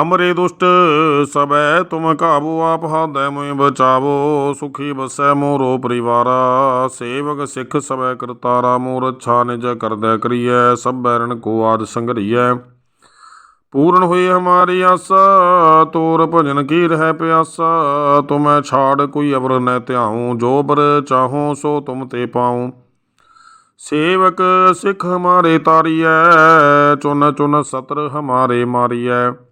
ਹਮਰੇ ਦੁਸ਼ਟ ਸਬੈ ਤੁਮ ਕਾਬੂ ਆਪ ਹਾਦੈ ਮੁਇ ਬਚਾਵੋ, ਸੁਖੀ ਬਸੈ ਮੋਰੋ ਪਰਿਵਾਰਾ, ਸੇਵਕ ਸਿੱਖ ਸਬੈ ਕਰਤਾਰਾ ਮੋਰ ਅੱਛਾ ਨਿਜ ਕਰਦੈ ਕਰੀਐ, ਸਭ ਬੈਰਨ ਕੋ ਆਦ ਸੰਗਰੀਐ। ਪੂਰਨ ਹੋਈ ਹਮਾਰੀ ਆਸਾ, ਤੋਰ ਭਜਨ ਕੀ ਰਹਿ ਪਿਆਸਾ, ਤੁਮੈ ਛਾੜ ਕੋਈ ਅਵਰ ਨ ਧਿਆਉ, ਜੋ ਬਰ ਚਾਹੋ ਸੋ ਤੁਮ ਤੇ ਪਾਉ। ਸੇਵਕ ਸਿੱਖ ਹਮਾਰੇ ਤਾਰੀਐ, ਚੁਨ ਚੁਨ ਸਤਰ ਹਮਾਰੇ ਮਾਰੀਐ।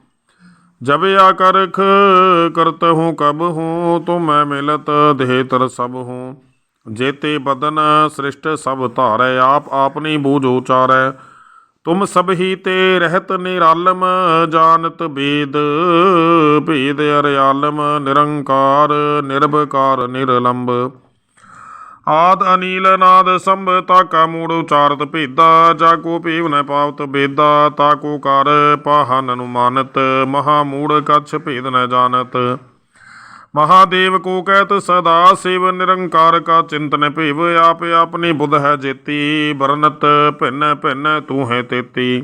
ਜਬ ਆਕਰਖ ਕਰਤ ਹੂੰ, ਕਬ ਹੂੰ, ਤੁਮੈ ਮਿਲਤ ਦੇਹ ਤਰ ਸਭ ਹੂੰ। ਜੇਤੇ ਬਦਨ ਸ੍ਰਿਸ਼ਟ ਸਭ ਧਾਰੈ, ਆਪ ਆਪਨੀ ਬੂਝ ਉਚਾਰੈ। ਤੁਮ ਸਭ ਹੀ ਤੇ ਰਹਿਤ ਨਿਰਾਲਮ, ਜਾਣਤ ਬੇਦ, ਭੇਦ ਅਰਿਆਲਮ, ਨਿਰੰਕਾਰ, ਨਿਰਭਕਾਰ, ਨਿਰਲੰਬ। ਆਦ ਅਨੀਲ ਨਾਦ ਸੰਭ ਤਾਕਾ ਮੂੜ ਉਚਾਰਤ ਭੇਦਾ, ਜਾ ਕੋ ਭੇਵ ਨ ਪਾਵਤ ਬੇਦਾ, ਤਾ ਕੋ ਕਰ ਪਾਹਨ ਅਨੁਮਾਨਤ, ਮਹਾ ਮੂੜ ਕਛ ਭੇਦ ਨ ਜਾਣਤ। ਮਹਾਦੇਵ ਕੋ ਕਹਿਤ, ਸਦਾ ਸਿਵ ਨਿਰੰਕਾਰ ਕਾ ਚਿੰਤਨ ਭੇਵ, ਆਪ ਆਪਣੀ ਬੁਧ ਹੈ ਜੇਤੀ ਬਰਨਤ ਭਿੰਨ ਭਿੰਨ ਤੂੰ ਹੈ ਤੇਤੀ।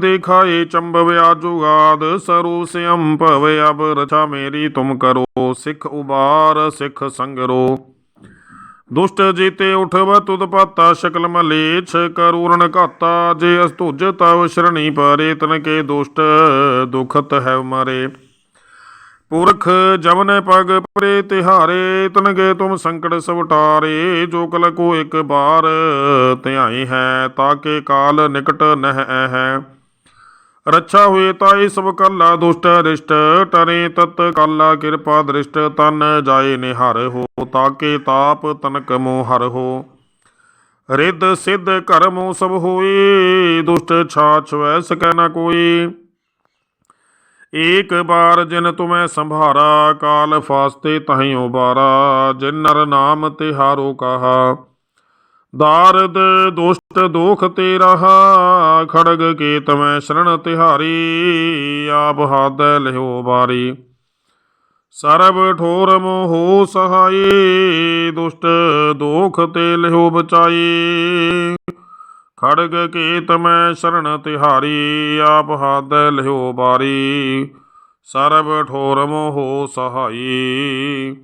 ਦੇਖਾਏ ਚੰਬਵ ਆਜੁਗਾਦ ਸਰੂਪ ਸਿਅੰ ਭਵ ਅਬ ਰਛਾ ਮੇਰੀ ਤੁਮ ਕਰੋ, ਸਿੱਖ ਉਬਾਰ, ਸਿੱਖ ਸੰਗਰੋ। ਦੁਸ਼ਟ ਜੀਤੇ ਉਠਵ ਤੁਧ ਪਾਤਾ ਸ਼ਕਲ ਮਲੇਛ, ਕਰੂਰਣ ਘਾਤਾ, ਜੇ ਅਸਤੁਜ ਤਵ ਸ਼ਰਣੀ ਪਰੇ, ਤਨ ਕੇ ਦੁਸ਼ਟ ਦੁਖਤ ਹੈ ਮਾਰੇ। ਪੁਰਖ ਜਵਨ ਪਗ ਪਰੇ ਤਿਹਾਰੇ ਤਨਗੇ ਤੁਮ ਸੰਕਟ ਸਵਟਾਰੇ, ਜੋ ਕਲ ਕੋ ਇੱਕ ਬਾਰ ਧਿਆਈ ਹੈ ਤਾਕੇ ਕਾਲ ਨਿਕਟ ਨਹਿ ਹੈ ਰੱਛਾ ਹੋਏ ਤਾਈ ਸਭ ਕੱਲਾ ਦੁਸ਼ਟ ਰਿਸ਼ਟ, ਟਰੇ ਤਤ ਕਾਲਾ ਕਿਰਪਾ ਦ੍ਰਿਸ਼ਟ, ਤਨ ਜਾਏ ਨਿਹਰ ਹੋ, ਤਾਕੇ ਤਾਪ ਤਨਕ ਮੋ ਹਰ ਹੋ। ਰਿੱਧ ਸਿੱਧ ਕਰਮੋ ਸਭ ਹੋਏ, ਦੁਸ਼ਟ ਛਾਛ ਵੈ ਸਕੈ ਨ ਕੋਈ ਏਕ ਬਾਰ ਜਿਨ ਤੁਮੈ ਸੰਭਾਰਾ, ਕਾਲ ਫਾਸਤੇ ਤਹੀਂ ਉਬਾਰਾ, ਜਿਨ ਨਰ ਨਾਮ ਤਿਹਾਰੋ ਕਹਾ। ਦਾਰਦ ਦੁਸ਼ਟ ਦੋਖ ਤੇ ਰਹਾ ਖੜਗ ਕੇ ਤਮੈ ਸ਼ਰਣ ਤਿਹਾਰੀ, ਆਪ ਹਾਦ ਲਿਓ ਬਾਰੀ ਸਰਬ ਠੋਰ ਮੋਹ ਸਹਾਈ, ਦੁਸ਼ਟ ਦੋਖ ਤੇ ਲਿਓ ਬਚਾਈ। ਖੜਗ ਕੇ ਤਮੈ ਸ਼ਰਨ ਤਿਹਾਰੀ, ਆਪ ਹਾਦ ਲਿਓ ਬਾਰੀ ਸਰਬ ਠੋਰ ਮੋਹ ਸਹਾਈ,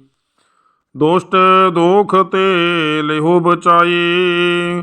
ਦੁਸ਼ਟ ਦੋਖ ਤੇ ਲਿਓ ਬਚਾਈ।